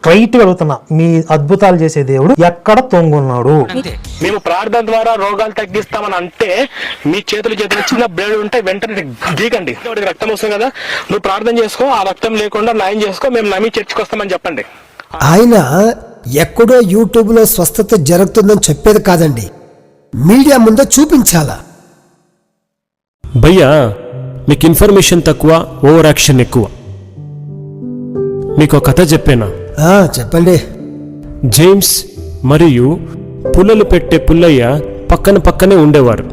స్ట్రైట్గా అడుగుతున్నా మీ అద్భుతాలు చేసే దేవుడు ఎక్కడ తొంగున్నాడు? మేము ప్రార్థన ద్వారా రోగాలు తగ్గిస్తామని అంటే మీ చేతులు చేతులు చిన్న బ్లేడ్ ఉంటే వెంటనే గీకండి. వాడికి రక్తం వస్తుంది కదా నువ్వు ప్రార్థన చేసుకో ఆ రక్తం లేకుండా నయం చేసుకో మేము నమ్మి చర్చికి వస్తామని చెప్పండి. ఆయన ఎక్కడో యూట్యూబ్లో స్వస్థత జరుగుతుందని చెప్పేది కాదండి. మీడియా ముందే చూపించాలా? భయ్యా మీకు ఇన్ఫర్మేషన్ తక్కువ ఓవర్ యాక్షన్ ఎక్కువ. మీకు ఒక కథ చెప్పానా? ఆ, చెప్పండి. జేమ్స్ మరియు పుల్లలు పెట్టే పుల్లయ్య పక్కన పక్కనే ఉండేవారు.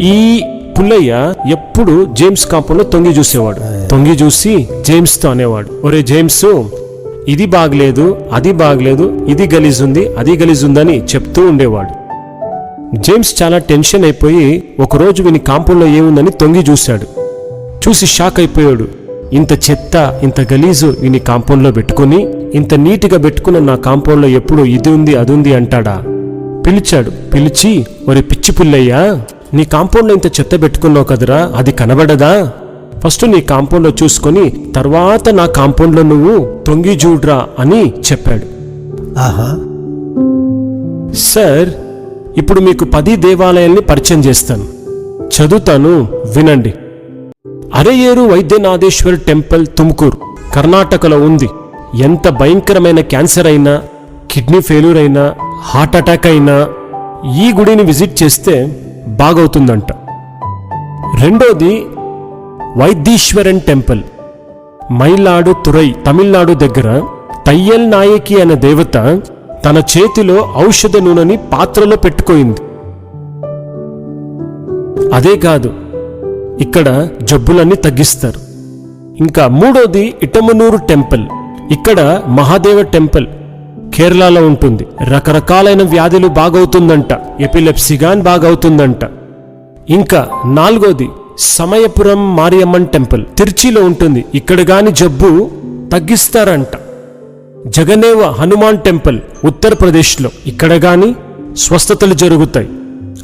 ఈ పుల్లయ్య ఎప్పుడు జేమ్స్ కాంపౌండ్లో తొంగి చూసేవాడు. తొంగి చూసి జేమ్స్తో అనేవాడు ఒరే జేమ్స్ ఇది బాగలేదు అది బాగలేదు ఇది గలీజుంది అది గలీజుందని చెప్తూ ఉండేవాడు. జేమ్స్ చాలా టెన్షన్ అయిపోయి ఒకరోజు వీని కాంపౌండ్లో ఏముందని తొంగి చూశాడు. చూసి షాక్ అయిపోయాడు. ఇంత చెత్త ఇంత గలీజు వీని కాంపౌండ్లో పెట్టుకుని ఇంత నీట్గా పెట్టుకున్న నా కాంపౌండ్లో ఎప్పుడు ఇది ఉంది అది ఉంది అంటాడా? పిలిచాడు. పిలిచి ఒరే పిచ్చి పుల్లయ్యా నీ కాంపౌండ్లో ఇంత చెత్త పెట్టుకున్నావు కదరా అది కనబడదా? ఫస్ట్ నీ కాంపౌండ్లో చూసుకొని తర్వాత నా కాంపౌండ్లో నువ్వు తొంగి చూడ్రా అని చెప్పాడు. ఆహా. సార్ ఇప్పుడు మీకు పది దేవాలయాల్ని పరిచయం చేస్తాను. చదువుతాను వినండి. అరయేరు వైద్యనాథేశ్వర్ టెంపుల్ తుమ్కూరు కర్ణాటకలో ఉంది. ఎంత భయంకరమైన క్యాన్సర్ అయినా కిడ్నీ ఫెయిల్యూర్ అయినా హార్ట్ అటాక్ అయినా ఈ గుడిని విజిట్ చేస్తే బాగవుతుందంట. రెండోది వైద్దీశ్వరన్ టెంపుల్. మైలాడు తురై తమిళనాడు దగ్గర తయ్యల్ నాయకి అనే దేవత తన చేతిలో ఔషధ నూనెని పాత్రలో పెట్టుకోయింది. అదే కాదు ఇక్కడ జబ్బులన్నీ తగ్గిస్తారు. ఇంకా మూడోది ఇటమనూరు టెంపుల్. ఇక్కడ మహాదేవ టెంపుల్. కేరళలో ఉంటుంది. రకరకాలైన వ్యాధులు బాగవుతుందంట. ఎపిలెప్సిగాన్ బాగవుతుందంట. ఇంకా నాలుగోది సమయపురం మారియమ్మన్ టెంపుల్. తిరుచిలో ఉంటుంది. ఇక్కడ గాని జబ్బు తగ్గిస్తారంట. జగనేవ హనుమాన్ టెంపుల్ ఉత్తరప్రదేశ్లో. ఇక్కడ గాని స్వస్థతలు జరుగుతాయి.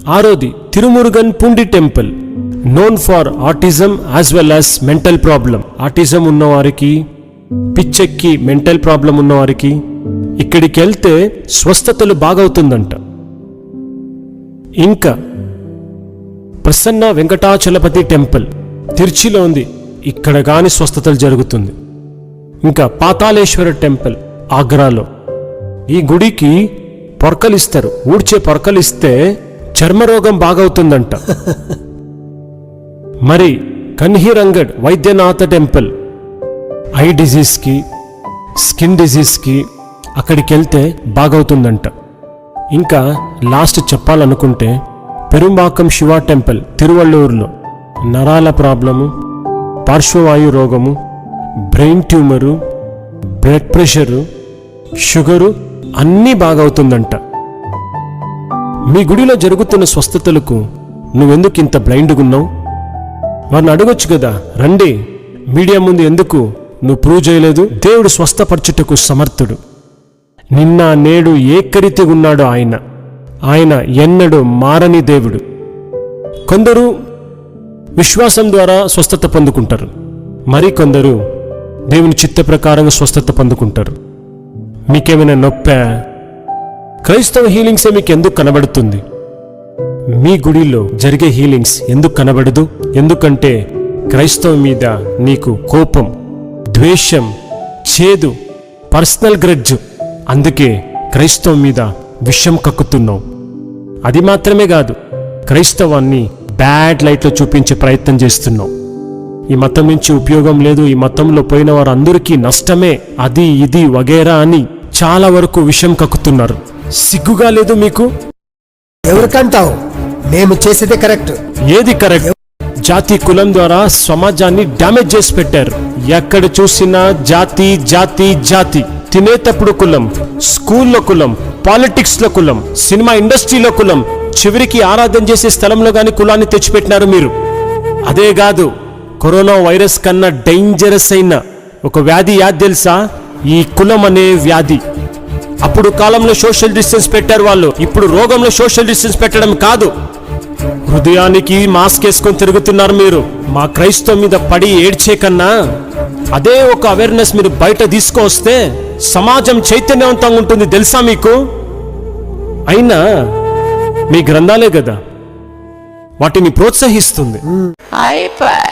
ఆరోది Tirumurugan Poondi temple. Known for autism as well as mental problem autism ఉన్నవారికి పిచ్చెక్కి మెంటల్ ప్రాబ్లం ఉన్నవారికి ఇక్కడికి వెళ్తే స్వస్థతలు బాగవుతుందంట. ఇంకా ప్రసన్న వెంకటాచలపతి టెంపుల్ తిరుచిలో ఉంది. ఇక్కడ కానీ స్వస్థతలు జరుగుతుంది. ఇంకా పాతాళేశ్వర టెంపుల్ ఆగ్రాలో. ఈ గుడికి పొరకలిస్తారు. ఊడ్చే పొరకలిస్తే చర్మరోగం బాగవుతుందంట. మరి కన్హీరంగడ్ వైద్యనాథ టెంపుల్ ఐ డిజీజ్కి స్కిన్ డిజీజ్కి అక్కడికి వెళ్తే బాగవుతుందంట. ఇంకా లాస్ట్ చెప్పాలనుకుంటే పెరుంబాకం శివ టెంపుల్ తిరువళ్ళూరులో నరాల ప్రాబ్లము పార్శ్వవాయు రోగము brain tumour blood pressure sugar అన్నీ బాగవుతుందంట. మీ గుడిలో జరుగుతున్న స్వస్థతలకు నువ్వెందుకు ఇంత బ్లైండ్గా ఉన్నావు వారిని అడగొచ్చు కదా రండి మీడియా ముందు ఎందుకు నువ్వు ప్రూవ్ చేయలేదు? దేవుడు స్వస్థపరచుటకు సమర్థుడు. నిన్న నేడు ఏకరీతి ఉన్నాడు ఆయన. ఆయన ఎన్నడు మారని దేవుడు. కొందరు విశ్వాసం ద్వారా స్వస్థత పొందుకుంటారు. మరి కొందరు దేవుని చిత్త ప్రకారంగా స్వస్థత పొందుకుంటారు. మీకేమైనా నొప్ప? క్రైస్తవ హీలింగ్సే మీకు ఎందుకు కనబడుతుంది? మీ గుడిలో జరిగే హీలింగ్స్ ఎందుకు కనబడదు? ఎందుకంటే క్రైస్తవ మీద నీకు కోపం ద్వేషం చేదు పర్సనల్ గ్రడ్జ్. అందుకే క్రైస్తవం మీద విషం కక్కుతున్నావు. అది మాత్రమే కాదు క్రైస్తవాన్ని బ్యాడ్ లైట్లో చూపించే ప్రయత్నం చేస్తున్నావు. ఈ మతం నుంచి ఉపయోగం లేదు ఈ మతంలో పోయిన వారందరికీ నష్టమే అది ఇది వగేరా అని చాలా వరకు విషం కక్కుతున్నారు. సిగ్గుగా లేదు మీకు? ఎవరికంటావు? మేము చేసేదే కరెక్ట్. ఏది కరెక్ట్? జాతి కులం ద్వారా సమాజాన్ని డ్యామేజ్ చేసి పెట్టారు. ఎక్కడ చూసినా జాతి జాతి జాతి. తినేటప్పుడు కులం స్కూల్లో కులం పాలిటిక్స్లో కులం సినిమా ఇండస్ట్రీలో కులం. చివరికి ఆరాధన చేసే స్థలంలో గాని కులాన్ని తెచ్చిపెట్టినారు మీరు. అదే కాదు కరోనా వైరస్ కన్నా డేంజరస్ అయిన ఒక వ్యాధి యాది తెలుసా? ఈ కులం అనే వ్యాధి. అప్పుడు కాలంలో సోషల్ డిస్టెన్స్ పెట్టారు వాళ్ళు. ఇప్పుడు రోగంలో సోషల్ డిస్టెన్స్ పెట్టడం కాదు. హృదయానికి మాస్క్ వేసుకొని తిరుగుతున్నారు మీరు. మా క్రైస్తవం మీద పడి ఏడ్చే కన్నా అదే ఒక అవేర్నెస్ మీరు బయట తీసుకొస్తే సమాజం చైతన్యవంతంగా ఉంటుంది. తెలుసా మీకు? అయినా మీ గ్రంథాలే కదా. వాటిని ప్రోత్సహిస్తుంది. అయిపోయి